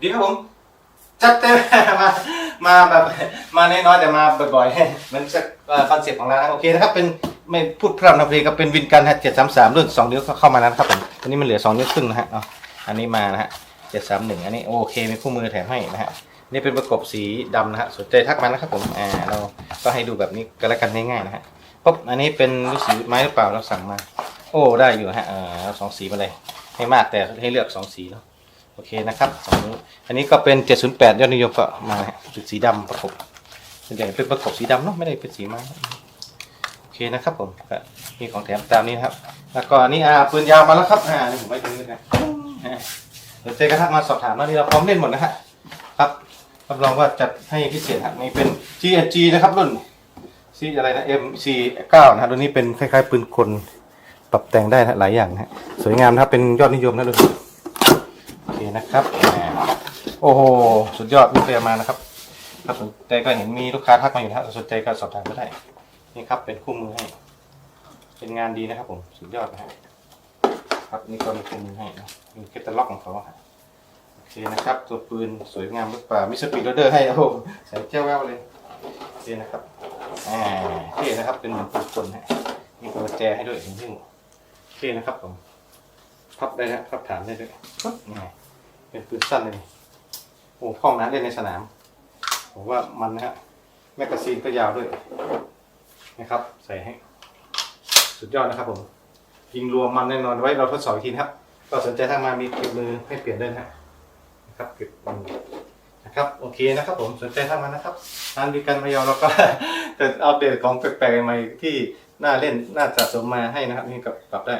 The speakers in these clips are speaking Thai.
ดีครับผมจัดเต็มมามาแบบมาน้อยๆแต่มาบ่อยๆมันจะคอนเซ็ปต์ของเรานะโอเคนะครับเป็นไม่พูดพร่ำทำเพลงก็เป็นวินกันฮะเจ็ดสามสามรุ่นสองนิ้วเข้ามาแล้วนครับผมอันนี้มันเหลือสองนิ้วครึ่งนะฮะเอาอันนี้มานะฮะเจ็ดสามหนึ่งอันนี้โอเคมีคู่มือแถมให้นะฮะนี่เป็นประกบสีดำนะฮะสนใจทักมานะครับผมอ่าเราก็ให้ดูแบบนี้ก็แล้วกันง่ายๆนะฮะปุ๊บอันนี้เป็นลูกสีไม้หรือเปล่าเราสั่งมา โอ้ได้อยู่ฮะเออสองสีมาเลยให้มากแต่ให้เลือกสองสีเนาะ โอเคนะครับสองนิ้วอันนี้ก็เป็น 708 ยอดนิยมก็มาสีดำประกบส่วนใหญ่เป็นประกบสีดำเนาะไม่ได้เป็นสีไม้โอเคนะครับผมก็มีของแถมตามนี้นะครับ แล้วก็อันนี้อ่าปืนยาวมาแล้วครับอ่านี่ผมไว้ตรงนี้นะเดี๋ยวเจอกันทักมาสอบถามแล้วนี่เราพร้อมเล่นหมดนะฮะครับรับรองว่าจัดให้พิเศษครับนี่เป็น GNG นะครับรุ่น C อะไรนะ MC9 นะฮะรุ่นนี้เป็นคล้ายๆปืนกลปรับแต่งได้นะหลายอย่างนะฮะสวยงามนะครับเป็นยอดนิยมนะรุ่น นี้โอเคนะครับแหมโอ้โหสุดยอดม่เคยเอามานะครับครับสนใจก็เห็นมีลูกค้าทักมาอยู่นะครับสนใจก็สอบถามก็ได้ นี่ครับเป็นคู่มือให้ เป็นงานดีนะครับ ผมสุดยอดนะครับนี่ก็มีคู่มือให้นะมีแคตตาล็อกของเขาฮะโอเคนะครับ ตัวปืนสวยงามหรือเปล่ามีสปีดโรเดอร์ให้โอ้ใส่แก้วแววเลยโอเคนะครับอ่าเท่นะครับเป็นเหมือนปืนกลฮะมีกุญแจให้ด้วยถึงที่หัวโอเคนะครับผมพับได้นะพับฐานได้ด้วยปึ๊บนี่ เป็นปืนสั้นเลยนี่โอ้ห้องน้ำเล่นในสนามผมว่ามันนะฮะแมกกาซีนก็ยาวด้วยนะครับ ใส่ให้ สุดยอดนะครับผม ยิงรวมมันแน่นอนไว้เราทดสอบอีกทีนะครับ ก็สนใจถ้ามามีเก็บมือให้เปลี่ยนด้วยนะฮะนะครับเก็บมือนะครับโอเคนะครับผมสนใจถ้ามานะครับร้านดีกันพยาเราก็จะอัปเดตของแปลกๆใหม่ที่น่าเล่นน่าสะสมมาให้นะครับนี่กับปรับได้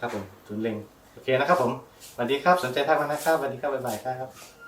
ครับผมศูนย์เล็ง โอเคนะครับผมสวัสดีครับสนใจทักมานะครับสวัสดีครับบ๊ายบายครับ